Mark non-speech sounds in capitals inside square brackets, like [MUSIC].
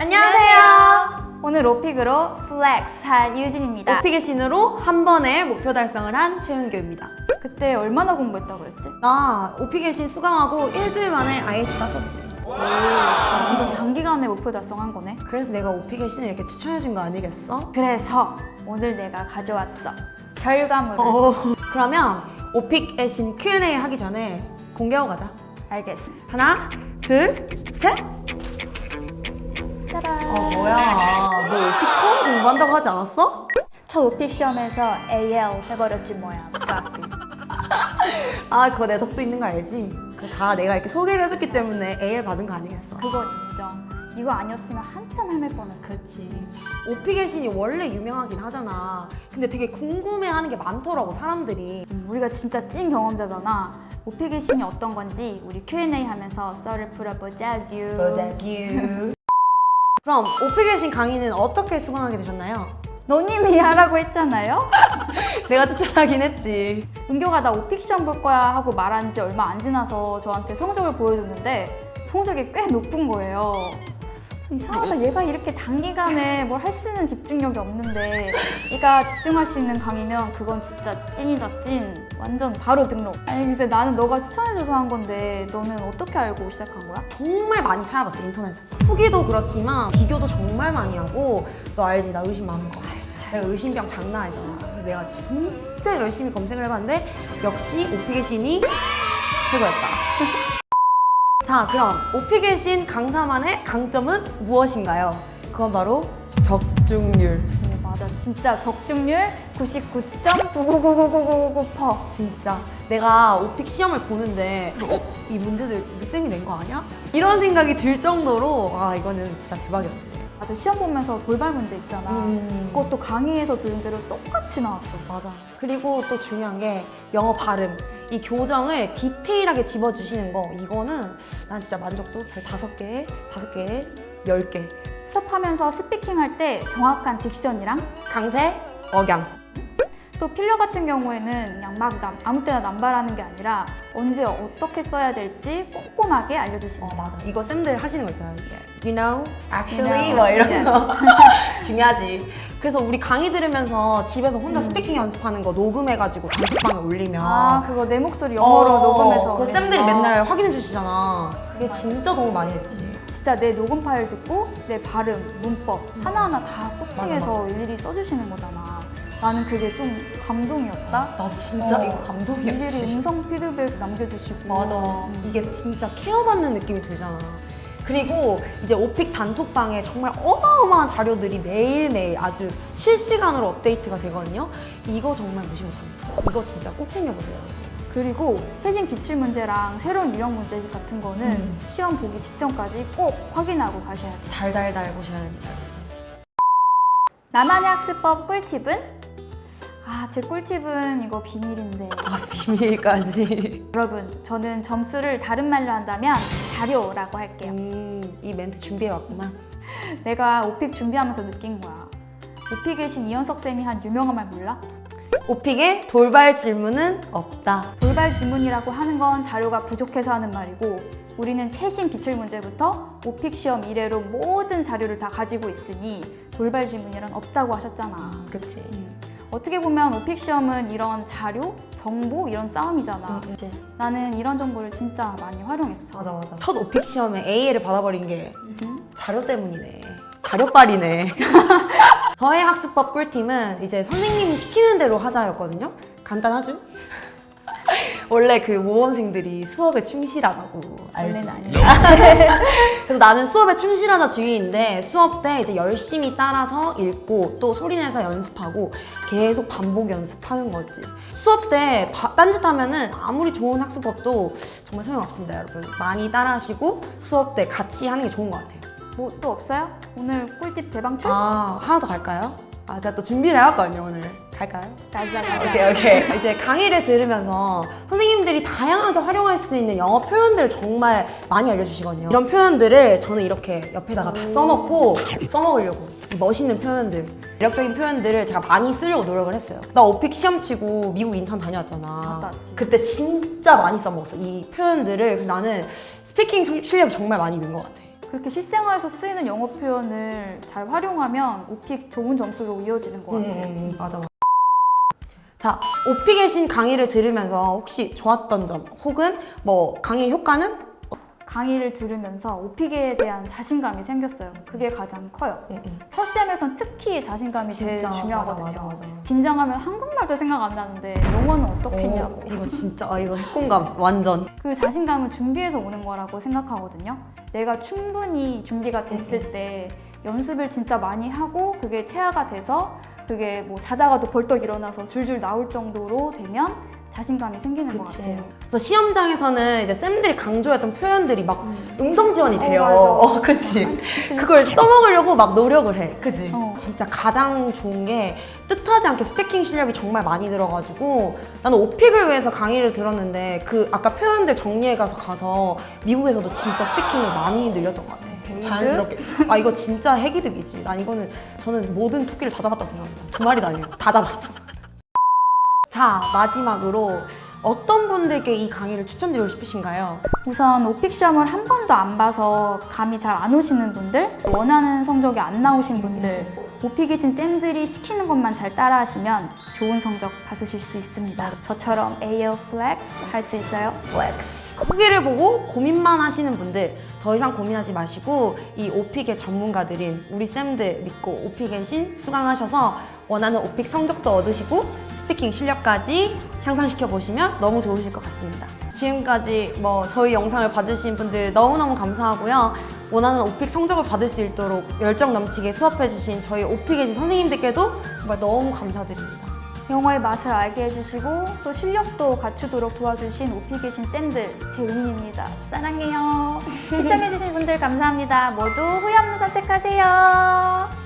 안녕하세요. 오늘 오픽으로 플렉스 할 유진입니다. 오픽의 신으로 한 번에 목표 달성을 한 최은교입니다. 그때 얼마나 공부했다고 그랬지? 나 오픽의 신 수강하고 일주일 만에 IH 땄었지. 완전 단기간에 목표 달성한 거네. 그래서 내가 오픽의 신을 이렇게 추천해준 거 아니겠어? 그래서 오늘 내가 가져왔어. 결과물을. 어. 그러면 오픽의 신 Q&A 하기 전에 공개하고 가자. 알겠어. 하나, 둘, 셋. 어 뭐야? 너 오픽 처음 공부한다고 하지 않았어? 첫 오픽 시험에서 AL 해버렸지 뭐야. 까비. [LAUGHS] 아 그거 내 덕도 있는 거 알지? 그거 다 내가 이렇게 소개를 해줬기 때문에 AL 받은 거 아니겠어? 그건 인정. 이거 아니었으면 한참 헤맬 뻔했어. 그치. 오픽의 신이 원래 유명하긴 하잖아. 근데 되게 궁금해하는 게 많더라고 사람들이. 음, 우리가 진짜 찐 경험자잖아. 오픽의 신이 어떤 건지 우리 Q&A 하면서 썰을 풀어보자규. 보자규. 그럼 오픽의 신 강의는 어떻게 수강하게 되셨나요? 너님이 하라고 했잖아요. [LAUGHS] 내가 추천하긴 했지. 은교가 나 오픽 시험 볼 거야 하고 말한 지 얼마 안 지나서 저한테 성적을 보여줬는데 성적이 꽤 높은 거예요. 이상하다 얘가 이렇게 단기간에 뭘 할 수 있는 집중력이 없는데 얘가 집중할 수 있는 강의면 그건 진짜 찐이다 찐 완전 바로 등록 아니 근데 나는 너가 추천해줘서 한 건데 너는 어떻게 알고 시작한 거야? 정말 많이 찾아봤어 인터넷에서. 후기도 그렇지만 비교도 정말 많이 하고 너 알지 나 의심 많은 거. 내가 의심병 장난 아니잖아. 그래서 내가 진짜 열심히 검색을 해봤는데 역시 오픽의 신이 최고였다. [LAUGHS] 자 그럼 오픽의 신 강사만의 강점은 무엇인가요? 그건 바로 적중률. 어, 맞아 진짜 적중률 99.9999999%. 진짜 내가 오픽 시험을 보는데 어? 이 문제들 우리 쌤이 낸 거 아니야? 이런 생각이 들 정도로 아 이거는 진짜 대박이었지 나도 시험 보면서 돌발 문제 있잖아. 음. 그것도 강의에서 들은 대로 똑같이 나왔어. 맞아 그리고 또 중요한 게 영어 발음 이 교정을 디테일하게 집어주시는 거 이거는 난 진짜 만족도 별 다섯 개 다섯 개 열 개. 수업하면서 스피킹 할 때 정확한 딕션이랑 강세 억양. 또 필러 같은 경우에는 그냥 막 남- 아무 때나 남발하는 게 아니라 언제 어떻게 써야 될지 꼼꼼하게 어 알려주십니다. 맞아. 이거 쌤들 하시는 거 있잖아요. 이게 You know, actually 뭐 이런 거. [LAUGHS] 중요하지 그래서 우리 강의 들으면서 집에서 음. 혼자 스피킹 연습하는 거 녹음해가지고 단톡방에 올리면 아 그거 내 목소리 영어로 어, 녹음해서 그 올리는 쌤들이 거. 맨날 확인해 주시잖아 그게 진짜 도움 많이 됐지 진짜 내 녹음 파일 듣고 내 발음, 문법 하나하나 다 코칭해서 일일이 써주시는 거잖아. 나는 그게 좀 감동이었다. 나도 진짜 어. 이거 감동이었지 일일이 음성 피드백 남겨주시고 맞아. 음. 이게 진짜 케어받는 느낌이 들잖아. 그리고 이제 오픽 단톡방에 정말 어마어마한 자료들이 매일매일 아주 실시간으로 업데이트가 되거든요. 이거 정말 무시 못합니다. 이거 진짜 꼭 챙겨보세요. 그리고 최신 기출 문제랑 새로운 유형 문제 같은 거는 음. 시험 보기 직전까지 꼭 확인하고 가셔야 돼요. 달달달 보셔야 됩니다. 나만의 학습법 꿀팁은? 아, 제 꿀팁은 이거 비밀인데. 아, 비밀까지. [LAUGHS] 여러분, 저는 점수를 다른 말로 한다면 자료라고 할게요. 음, 이 멘트 준비해왔구만. [LAUGHS] 내가 오픽 준비하면서 느낀 거야. 오픽의 신 이현석 쌤이 한 유명한 말 몰라? 오픽에 돌발 질문은 없다. 돌발 질문이라고 하는 건 자료가 부족해서 하는 말이고 우리는 최신 기출 문제부터 오픽 시험 이래로 모든 자료를 다 가지고 있으니 돌발 질문이란 없다고 하셨잖아. 그치. 어떻게 보면 오픽 시험은 이런 자료, 정보 이런 싸움이잖아. 그치. 나는 이런 정보를 진짜 많이 활용했어. 맞아 맞아. 첫 오픽 시험에 A를 받아버린 게 음. 자료 때문이네. 자료빨이네. [LAUGHS] 저의 학습법 꿀팁은 이제 선생님이 시키는 대로 하자였거든요. 간단하죠? 원래 그 모범생들이 수업에 충실하다고 알지? 원래는 아니야. 그래서 나는 수업에 충실하자 주의인데 수업 때 이제 열심히 따라서 읽고 또 소리내서 연습하고 계속 반복 연습하는 거지. 수업 때 바- 딴짓하면은 아무리 좋은 학습법도 정말 소용없습니다, 여러분. 많이 따라하시고 수업 때 같이 하는 게 좋은 것 같아요. 뭐 또 없어요? 오늘 꿀팁 대방출? 아 하나 더 갈까요? 아 제가 또 준비를 해왔거든요 오늘. 갈까요? 가자 가자. 오케이 오케이 이제 강의를 들으면서 선생님들이 다양하게 활용할 수 있는 영어 표현들을 정말 많이 알려주시거든요 이런 표현들을 저는 이렇게 옆에다가 다 써놓고 써먹으려고 이 멋있는 표현들 매력적인 표현들을 제가 많이 쓰려고 노력을 했어요 나 오픽 시험 치고 미국 인턴 다녀왔잖아 갔다 왔지. 그때 진짜 많이 써먹었어 이 표현들을 그래서 나는 스피킹 성- 실력이 정말 많이 는 것 같아 그렇게 실생활에서 쓰이는 영어 표현을 잘 활용하면 오픽 좋은 점수로 이어지는 것 같아요. 음, 맞아. 맞아. 자, 오피 계신 강의를 들으면서 혹시 좋았던 점 혹은 뭐 강의 효과는? 강의를 들으면서 오픽에 대한 자신감이 생겼어요. 그게 가장 커요. 음, 음. 첫 시험에선 특히 자신감이 제일 진짜, 중요하거든요. 맞아, 맞아, 맞아. 긴장하면 한국말도 생각 안 나는데 영어는 어떻겠냐고. 어, 이거 진짜 아 이거 핵공감 완전. 그 자신감은 준비해서 오는 거라고 생각하거든요. 내가 충분히 준비가 됐을 때 연습을 진짜 많이 하고 그게 체화가 돼서 그게 뭐 자다가도 벌떡 일어나서 줄줄 나올 정도로 되면 자신감이 생기는 것 그치. 같아요. 그래서 시험장에서는 이제 쌤들이 강조했던 표현들이 막 음성 지원이 돼요. 맞아. [LAUGHS] 어, 그치. 그걸 써먹으려고 막 노력을 해. 그치. 어. 진짜 가장 좋은 게 뜻하지 않게 스피킹 실력이 정말 많이 들어가지고 나는 오픽을 위해서 강의를 들었는데 그 아까 표현들 정리해 가서 가서 미국에서도 진짜 스피킹을 많이 늘렸던 것 같아. 자연스럽게. 아 이거 진짜 핵이득이지. 난 이거는 저는 모든 토끼를 다 잡았다고 생각합니다. 두 마리도 아니고 다 잡았어. [LAUGHS] 자 마지막으로 어떤 분들께 이 강의를 추천드리고 싶으신가요? 우선 오픽 시험을 한 번도 안 봐서 감이 잘 안 오시는 분들, 원하는 성적이 안 나오신 분들, 오픽이신 쌤들이 시키는 것만 잘 따라하시면 좋은 성적 받으실 수 있습니다. 저처럼 AL 플렉스 할 수 있어요? 플렉스. 후기를 보고 고민만 하시는 분들 더 이상 고민하지 마시고 이 오픽의 전문가들인 우리 쌤들 믿고 오픽의 신 수강하셔서 원하는 오픽 성적도 얻으시고 스피킹 실력까지 향상시켜 보시면 너무 좋으실 것 같습니다. 지금까지 뭐 저희 영상을 봐주신 분들 너무너무 감사하고요. 원하는 오픽 성적을 받을 수 있도록 열정 넘치게 수업해주신 저희 오픽의 신 선생님들께도 정말 너무 감사드립니다. 영어의 맛을 알게 해주시고 또 실력도 갖추도록 도와주신 오픽이신 쌤들 제 은인입니다. 사랑해요. [LAUGHS] 시청해주신 분들 감사합니다. 모두 후회 없는 선택하세요.